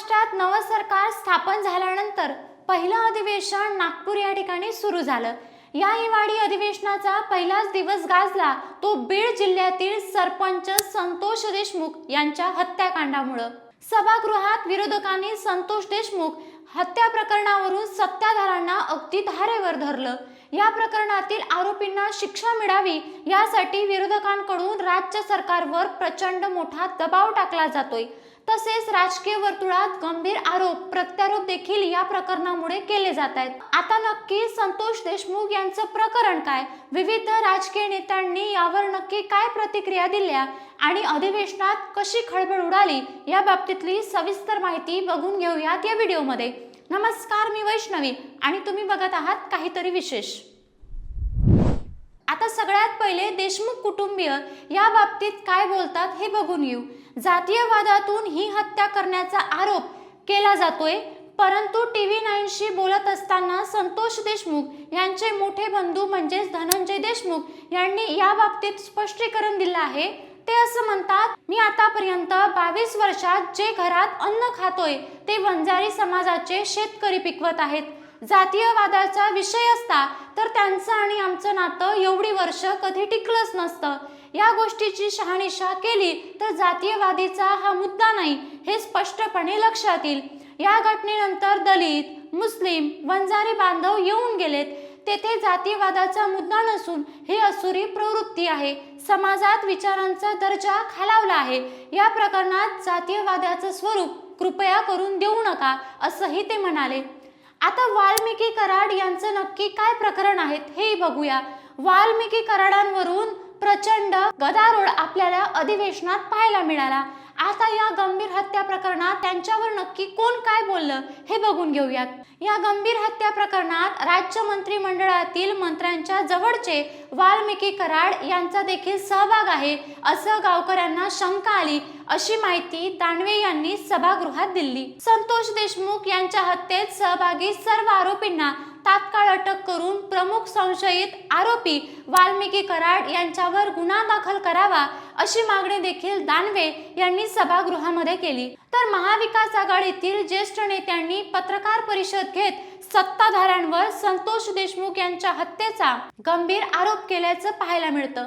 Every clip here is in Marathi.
महाराष्ट्रात नवं सरकार स्थापन झाल्यानंतर पहिलं अधिवेशन नागपूर या ठिकाणी सुरू झालं. या हिवाळी अधिवेशनाचा पहिलाच दिवस गाजला तो बीड जिल्ह्यातील सरपंच संतोष देशमुख यांच्या हत्याकांडामुळं. सभागृहात विरोधकांनी संतोष देशमुख हत्या प्रकरणावरून सत्ताधाऱ्यांना अगदी धारेवर धरलं. या प्रकरणातील आरोपींना शिक्षा मिळावी यासाठी विरोधकांकडून राज्य सरकारवर प्रचंड मोठा दबाव टाकला जातोय. तसेच राजकीय वर्तुळात गंभीर आरोप प्रत्यारोप देखील या प्रकरणामुळे केले जात आहेत. आता नक्की संतोष देशमुख यांचं प्रकरण काय? विविध राजकीय नेत्यांनी यावर नक्की काय प्रतिक्रिया दिल्या? आणि अधिवेशनात कशी खळबळ उडाली? या बाबतीतली सविस्तर माहिती बघून घेऊयात या व्हिडिओमध्ये. नमस्कार मी वैष्णवी आणि तुम्ही बघत आहात काहीतरी विशेष. आता सगळ्यात पहिले देशमुख कुटुंबीय या बाबतीत काय बोलतात हे बघून येऊ. जातीयवादातून ही हत्या करण्याचा आरोप केला जातोय. परंतु टीव्ही नाईनशी बोलत असताना संतोष देशमुख यांचे मोठे बंधू म्हणजेच धनंजय देशमुख यांनी या बाबतीत स्पष्टीकरण दिलं आहे. ते असं म्हणतात मी आतापर्यंत बावीस वर्षात जे घरात अन्न खातोय ते वंजारी समाजाचे शेतकरी पिकवत आहेत. जातीयवादाचा विषय असता तर त्यांचं आणि आमचं नातं एवढी वर्ष कधी टिकलंच नसतं. या गोष्टीची शहानिशा केली तर जातीयवादीचा हा मुद्दा नाही हे स्पष्टपणे लक्षात येईल. या घटनेनंतर दलित मुस्लिम वंजारी बांधव येऊन गेलेत. तेथे जातीयवादाचा मुद्दा नसून हे असुरी प्रवृत्ती आहे. समाजात विचारांचा दर्जा खालावला आहे. या प्रकरणात जातीयवादाचं स्वरूप कृपया करून देऊ नका असंही ते म्हणाले. आता वाल्मिकी कराड यांचं नक्की काय प्रकरण आहेत हे बघूया. वाल्मिकी कराडांवरून प्रचंड गदारोळ आपल्याला अधिवेशनात पाहायला मिळाला. आता या गंभीर हत्या प्रकरणात त्यांच्यावर नक्की कोण काय बोललं हे बघून घेऊयात. या गंभीर हत्या प्रकरणात राज्य मंत्रिमंडळातील मंत्र्यांच्या जवळचे वाल्मिकी कराड यांचा देखील सहभाग आहे असं गावकऱ्यांना शंका आली अशी माहिती दानवे यांनी सभागृहात दिली. संतोष देशमुख यांच्या हत्येत सहभागी सर्व आरोपींना तात्काळ अटक करून प्रमुख संशयित आरोपी वाल्मिकी कराड यांच्यावर गुन्हा दाखल करावा अशी मागणी देखील दानवे यांनी सभागृहामध्ये केली. तर महाविकास आघाडीतील ज्येष्ठ नेत्यांनी पत्रकार परिषद घेत सत्ताधाऱ्यांवर संतोष देशमुख यांच्या हत्येचा गंभीर आरोप केल्याचं पाहायला मिळतं.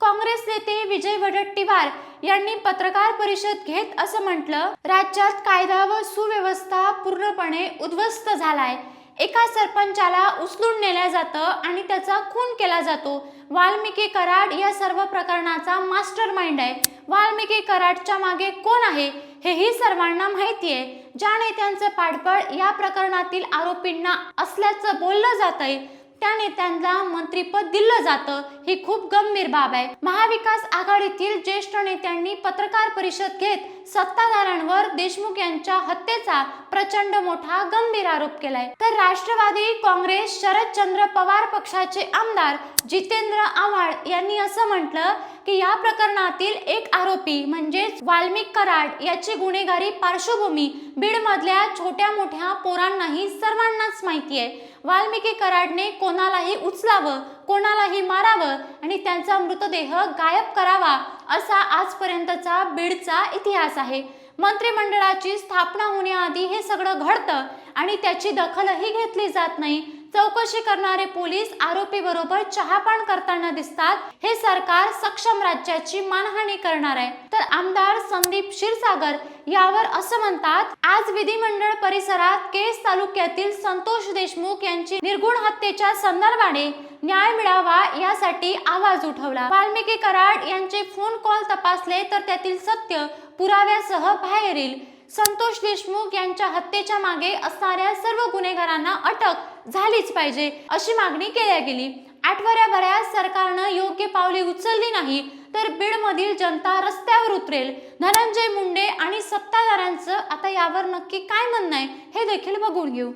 काँग्रेस नेते विजय वडट्टीवार यांनी पत्रकार परिषद घेत असं म्हटलं राज्यात कायदा व सुव्यवस्था पूर्णपणे उद्ध्वस्त झालाय. एका सरपंचाला उचलून नेल्या जातं आणि त्याचा खून केला जातो. वाल्मिकी कराड या सर्व प्रकरणाचा मास्टर माइंड आहे. वाल्मिकी कराडच्या मागे कोण आहे हेही सर्वांना माहिती आहे ज्या नेत्यांचं पाठबळ या प्रकरणातील आरोपींना असल्याचं बोललं जात आहे त्या नेत्यांना मंत्रीपद दिलं जातं ही खूप गंभीर बाब आहे. महाविकास आघाडीतील ज्येष्ठ नेत्यांनी पत्रकार परिषद घेत सत्ताधाऱ्यांवर देशमुख यांच्या हत्येचा प्रचंड मोठा गंभीर आरोप केलाय. तर राष्ट्रवादी काँग्रेस शरदचंद्र पवार पक्षाचे आमदार जितेंद्र आव्हाड यांनी असं म्हटलं की या प्रकरणातील एक आरोपी म्हणजेच वाल्मिक कराड याची गुन्हेगारी पार्श्वभूमी बीडमधल्या छोट्या मोठ्या पोरांनाही सर्वांनाच माहिती आहे. वाल्मिकी कराडने कोणालाही उचलावं कोणालाही मारावं आणि त्यांचा मृतदेह गायब करावा असा आजपर्यंतचा बीडचा इतिहास आहे. मंत्रिमंडळाची स्थापना होण्याआधी हे सगळं घडतं आणि त्याची दखलही घेतली जात नाही. चौकशी करणारे पोलीस आरोपी बरोबर चहापान करताना दिसतात. हे सरकार सक्षम राज्याची मानहानी करणार आहे. तर आमदार संदीप क्षीरसागर यावर असं म्हणतात आज विधिमंडळ परिसरात केस तालुक्यातील संतोष देशमुख यांची निर्गुण हत्येच्या संदर्भाने न्याय मिळावा यासाठी आवाज उठवला. वाल्मिकी कराड यांचे फोन कॉल तपासले तर त्यातील सत्य पुराव्यासह बाहेर येईल संतोष देशमुख यांच्या हत्येच्या मागे असणाऱ्या सर्व गुन्हेगारांना अटक झालीच पाहिजे अशी मागणी केल्या गेली. आठवड्याभरात सरकारनं योग्य पावले उचलली नाही तर बीडमधील जनता रस्त्यावर उतरेल. धनंजय मुंडे आणि सत्ताधाऱ्यांचं आता यावर नक्की काय म्हणणं आहे हे देखील बघून घेऊ.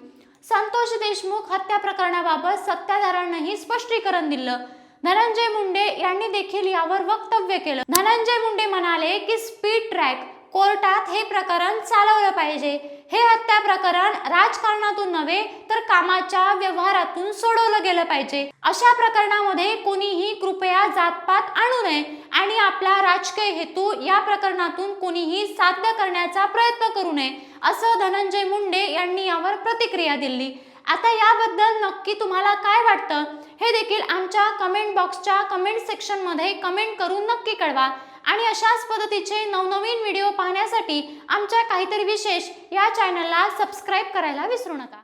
संतोष देशमुख हत्या प्रकरणाबाबत सत्ताधाऱ्यांनाही स्पष्टीकरण दिलं. धनंजय मुंडे यांनी देखील यावर वक्तव्य केलं. धनंजय मुंडे म्हणाले की स्पीड ट्रॅक कोर्टात हे प्रकरण चालवलं पाहिजे. हे हत्या प्रकरण राजकारणातून नव्हे तर कामाच्या व्यवहारातून सोडवलं गेलं पाहिजे. अशा प्रकरणामध्ये कोणीही कृपया जातपात आणू नये आणि आपला राजकीय हेतू या प्रकरणातून कोणीही साध्य करण्याचा प्रयत्न करू नये असं धनंजय मुंडे यांनी यावर प्रतिक्रिया दिली. आता याबद्दल नक्की तुम्हाला काय वाटतं? हे देखील आमच्या कमेंट बॉक्सच्या कमेंट सेक्शनमध्ये कमेंट करून नक्की कळवा. आणि अशाच पद्धतीचे नवनवीन व्हिडिओ पाहण्यासाठी आमच्या काहीतरी विशेष या चॅनलला सबस्क्राईब करायला विसरू नका.